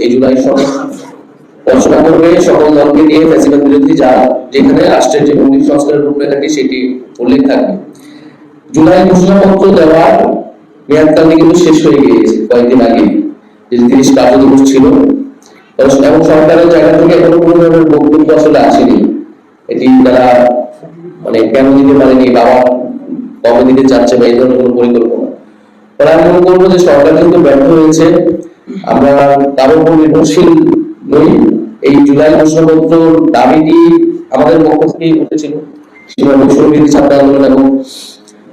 এই জুলাই যেখানে রাষ্ট্রের যে সংস্কারের সেটি উল্লেখ জুলাই ঘোষণাপত্র দেওয়ার মেয়াদকালটি কিন্তু শেষ হয়ে গিয়েছে। কয়েকদিন আগে, যে তিরিশ কার্য দিবস ছিল এবং সরকারের জায়গা থেকে এখনও কোনো ধরনের বক্তব্য আসলে আসেনি। এটি তারা মানে কেন দিতে পারেনি বাবা কবে দিতে চাচ্ছে বা এই ধরনের কোনো পরিকল্পনা। ফলে আমি মনে করব যে সরকার কিন্তু ব্যর্থ হয়েছে, আমরা কারোর উপর নির্ভরশীল নই। এই জুলাই ঘোষণাপত্র দাবিটি আমাদের পক্ষ থেকেই উঠেছিল। সীমান্ত সমিতি ছাত্র আন্দোলন এবং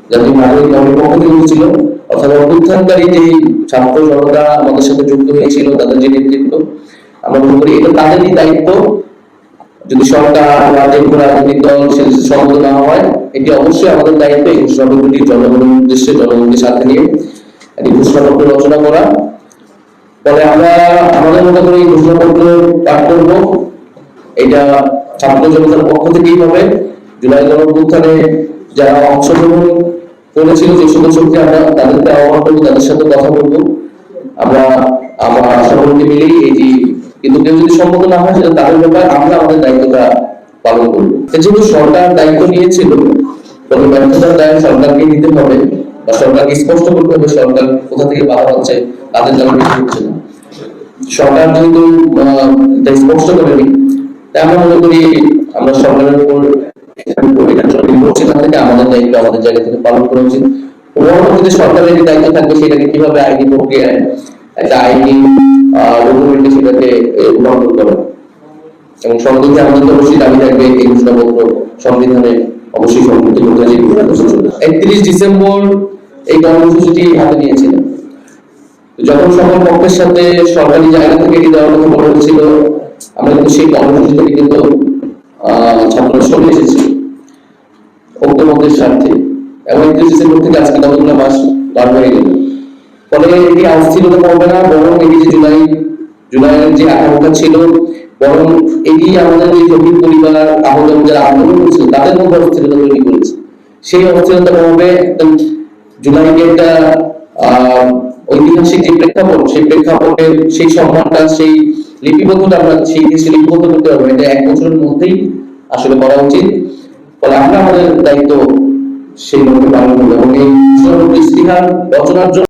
জাতীয় নাগরিক দলের পক্ষ থেকে উঠেছিল অর্থাৎ অভ্যুত্থানকারী যে ছাত্র জনতা আমাদের সাথে যুক্ত হয়েছিল, তাদের যে নেতৃত্ব, আমরা মনে করি এটা তাদেরই দায়িত্ব। যদি সরকার বা যে কোনো রাজনৈতিক দল সে সম্মত না হয়, এটি অবশ্যই আমাদের দায়িত্ব এই ঘোষণাপত্রটি জনগণের উদ্দেশ্যে জনগণকে সাথে নিয়ে একটি ঘোষণাপত্র রচনা করা। ফলে আমরা, আমাদের মতো করে এই ঘোষণাপত্র পাঠ করব। এটা ছাত্র জনতার পক্ষ থেকেই হবে। জুলাই গণঅভ্যুত্থানে যারা অংশগ্রহণ করেছিল যে সকল শক্তি আমরা তাদেরকে আহ্বান করব, তাদের সাথে কথা বলব। আমরা আমরা সকলকে মিলেই এটি কিন্তু কেউ যদি সম্মত না হয়, সেটা তাদের ব্যাপার আমরা আমাদের দায়িত্বটা পালন করব। যেহেতু সরকার দায়িত্ব নিয়েছিল ব্যর্থতার দায় সরকারকে নিতে হবে বা সরকারকে স্পষ্ট করতে হবে সরকার কোথা থেকে বাধা পাচ্ছে, তাদের বেশি হচ্ছে না। সরকার যেহেতু স্পষ্ট করেনি, তাই আমরা মনে করি আমরা সরকারের উপর নির্ভর সেখান থেকে আমাদের দায়িত্ব আমাদের জায়গা থেকে পালন করা উচিত। পরবর্তীতে সরকারের যে দায়িত্ব থাকবে সেটাকে কীভাবে আইনি প্রক্রিয়ায় একটা আইনি ডকুমেন্টে সেটাকে রূপান্তর করা? এবং সংবিধানে আমাদের তো অবশ্যই দাবি থাকবে এই ঘোষণাপত্র সংবিধানে অবশ্যই সংযুক্ত করতে হবে। একত্রিশ ডিসেম্বর এই কর্মসূচিটি হাতে নিয়েছিলেন যখন সকল পক্ষের সাথে সরকারি জায়গা থেকে এটি দেওয়ার কথা বলা হয়েছিল আমরা কিন্তু সেই কর্মসূচি থেকে কিন্তু আহ, ছাত্ররা সরে এসেছি। ঐক্যমতের স্বার্থে এবং থেকে আজকে মাস পার হয়ে গেল। ফলে এটি না, বরং এটি যে জুলাই, জুলাইয়ের যে আকাঙ্ক্ষা ছিল, বরং এটি আমাদের যে পরিবার আহত যারা আন্দোলন তাদের মধ্যে অস্থিরতা তৈরি করেছে। সেই অস্থিরতা কমবে একদম জুলাইকে একটা ঐতিহাসিক যে প্রেক্ষাপট, সেই প্রেক্ষাপটে সেই সম্মানটা, সেই লিপিবদ্ধটা আমরা, সেই দেশে লিপিবদ্ধ করতে হবে এটা এক বছরের মধ্যেই আসলে করা উচিত। ফলে আমরা আমাদের দায়িত্ব সেই লক্ষ্যে পালন করব এবং এই বচনার জন্য